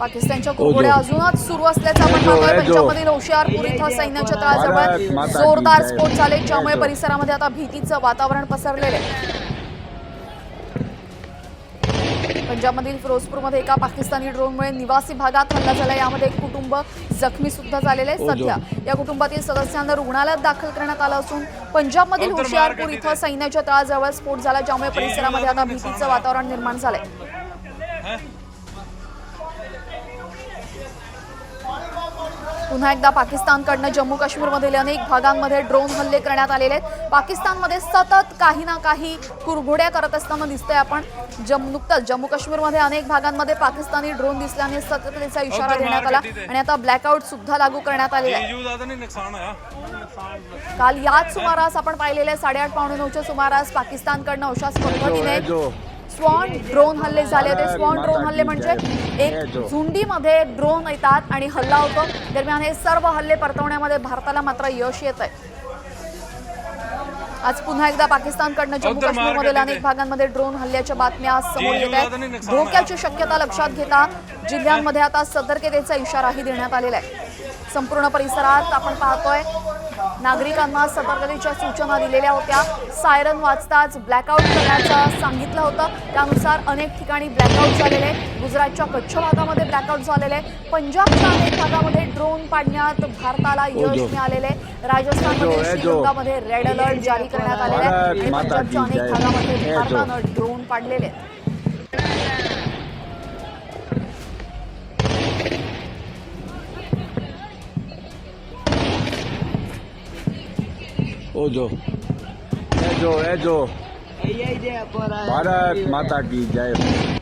पाकिस्तानच्या कुरघोड्या अजूनच सुरू असल्याचं आपण पाहतोय. पंजाबमधील होशियारपूर इथं सैन्याच्या तळाजवळ जोरदार. स्फोट झाले ज्यामुळे. परिसरामध्ये आता भीतीचं वातावरण पसरलेलं आहे पंजाबमधील फिरोजपूरमध्ये एका पाकिस्तानी ड्रोनमुळे निवासी भागात हल्ला झाला यामध्ये एक कुटुंब जखमी सुद्धा झालेले आहे. सध्या या कुटुंबातील सदस्यांना रुग्णालयात दाखल करण्यात आलं असून पंजाबमधील होशियारपूर इथं सैन्याच्या तळाजवळ स्फोट झाला ज्यामुळे परिसरामध्ये आता भीतीचं वातावरण निर्माण झालंय पुन्हा एकदा पाकिस्तानकडनं जम्मू काश्मीरमधील अनेक भागांमध्ये ड्रोन हल्ले करण्यात आलेले आहेत. पाकिस्तानमध्ये सतत काही ना काही कुरघोड्या करत असताना दिसतंय आपण. जम नुकतंच जम्मू काश्मीरमध्ये अनेक भागांमध्ये पाकिस्तानी ड्रोन दिसल्याने सतर्कतेचा इशारा देण्यात आला आणि आता ब्लॅकआउट सुद्धा लागू करण्यात आलेला आहे. काल याच सुमारास आपण पाहिलेले साडेआठ पावणे नऊच्या सुमारास पाकिस्तानकडनं अशाच जो पद्धतीने स्वॉन ड्रोन हल्ले झाले होते स्वॉन ड्रोन हल्ले म्हणजे. एक. झुंडीमध्ये ड्रोन येतात आणि हल्ला होतो दरम्यान हे सर्व हल्ले परतवण्यामध्ये भारताला मात्र यश येत आहे आज पुन्हा एकदा पाकिस्तानकडनं जम्मू काश्मीरमधील के अनेक. भागांमध्ये ड्रोन हल्ल्याच्या बातम्या आज समोर येत आहेत धोक्याची शक्यता लक्षात घेता जिल्ह्यांमध्ये आता सतर्कतेचा इशाराही देण्यात आलेला आहे संपूर्ण परिसरात आपण पाहतोय नागरिकांना सतर्कतेच्या सूचना दिलेल्या होत्या सायरन वाजताच ब्लॅकआउट करण्याचं सांगितलं होतं त्यानुसार अनेक ठिकाणी ब्लॅकआउट झालेले आहे. गुजरातच्या कच्छ भागामध्ये ब्लॅकआउट झालेले आहे. पंजाबच्या अनेक भागामध्ये ड्रोन पाडण्यात भारताला यश जो. मिळालेले आहे. राजस्थानमध्ये है. श्रीलंकामध्ये रेड अलर्ट जारी करण्यात आलेला आहे आणि पंजाबच्या अनेक. भागामध्ये है. भारतानं ड्रोन पाडलेले ઓ જો એ જો એ જો ભારત માતા કી જય